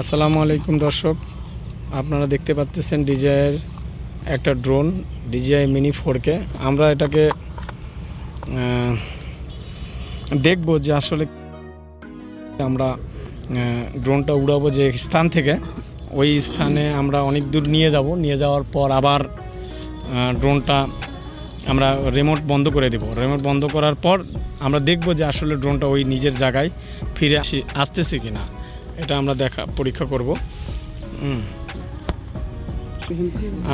আসসালামু আলাইকুম দর্শক, আপনারা দেখতে পাচ্ছেন ডিজাইয়ের একটা ড্রোন, ডিজিআই মিনি ফোরকে। আমরা এটাকে দেখব যে আসলে আমরা ড্রোনটা উড়াবো যে স্থান থেকে, ওই স্থানে আমরা অনেক দূর নিয়ে যাব। নিয়ে যাওয়ার পর আবার ড্রোনটা আমরা রিমোট বন্ধ করে দেব। রিমোট বন্ধ করার পর আমরা দেখব যে আসলে ড্রোনটা ওই নিজের জায়গায় ফিরে আসি, আসতেছে কি না এটা আমরা দেখা, পরীক্ষা করব।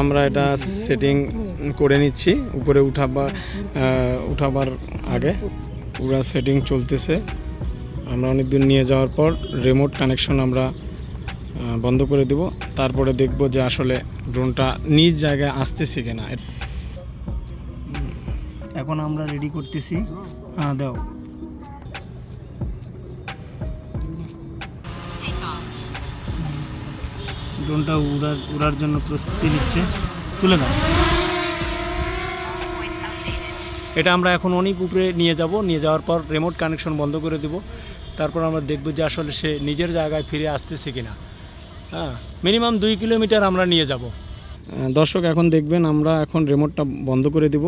আমরা এটা সেটিং করে নিচ্ছি, উপরে উঠাবার উঠাবার আগে। পুরা সেটিং চলতেছে। আমরা অনেক দূর নিয়ে যাওয়ার পর রিমোট কানেকশন আমরা বন্ধ করে দেব। তারপরে দেখব যে আসলে ড্রোনটা নিজ জায়গায় আসতেছে কিনা। এখন আমরা রেডি করতেছি। হ্যাঁ দাও। ড্রোনটা উড়ার উড়ার জন্য প্রস্তুতি নিচ্ছে। তুলে দাও। এটা আমরা এখন অনেক উপরে নিয়ে যাব। নিয়ে যাওয়ার পর রিমোট কানেকশন বন্ধ করে দেব। তারপর আমরা দেখব যে আসলে সে নিজের জায়গায় ফিরে আসতেছে কিনা। হ্যাঁ মিনিমাম দুই কিলোমিটার আমরা নিয়ে যাব। দর্শক, এখন দেখবেন আমরা এখন রিমোটটা বন্ধ করে দেব।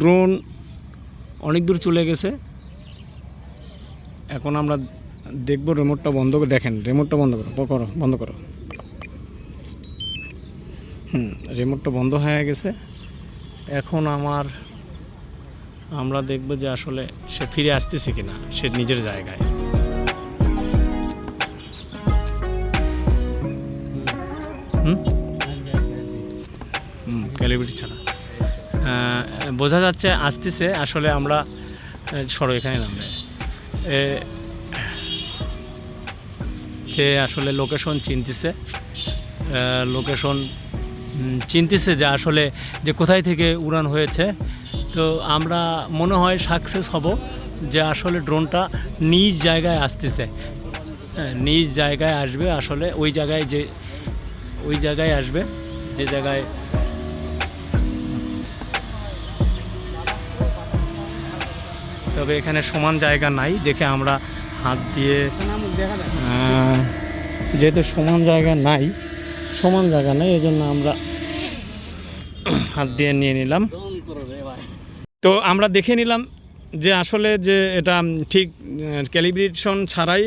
ড্রোন অনেক দূর চলে গেছে। এখন আমরা দেখব রিমোটটা বন্ধ করে, দেখেন রিমোটটা বন্ধ করো করো, বন্ধ করো। হুম রিমোটটা বন্ধ হয়ে গেছে। এখন আমার আমরা দেখব যে আসলে সে ফিরে আসতেছে কিনা সে নিজের জায়গায়। হুম? ছাড়া। বোঝা যাচ্ছে আসতেছে আসলে আমরা সরো এখানে নামবে। এ, সে আসলে লোকেশন চিনতেছে। লোকেশন চিনতেছে যে আসলে যে কোথায় থেকে উড়ান হয়েছে। তো আমরা মনে হয় সাকসেস হব যে আসলে ড্রোনটা নিজ জায়গায় আসতেছে। হ্যাঁ নিজ জায়গায় আসবে আসলে ওই জায়গায় যে, ওই জায়গায় আসবে, যে জায়গায় তবে এখানে সমান জায়গা নাই, দেখে আমরা হাত দিয়ে যেহেতু সমান জায়গা নাই, সমান জায়গা নাই এই জন্য আমরা হাত দিয়ে নিয়ে নিলাম। তো আমরা দেখে নিলাম যে আসলে যে এটা ঠিক ক্যালিব্রেশন ছাড়াই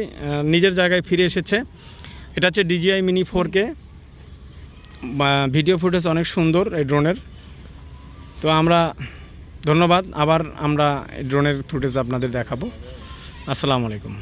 নিজের জায়গায় ফিরে এসেছে। এটা হচ্ছে DJI mini four K video footage অনেক সুন্দর এই ড্রোনের। তো আমরা ধন্যবাদ। আবার আমরা ড্রোনের ফুটেজ আপনাদের দেখাবো। আসসালামু আলাইকুম।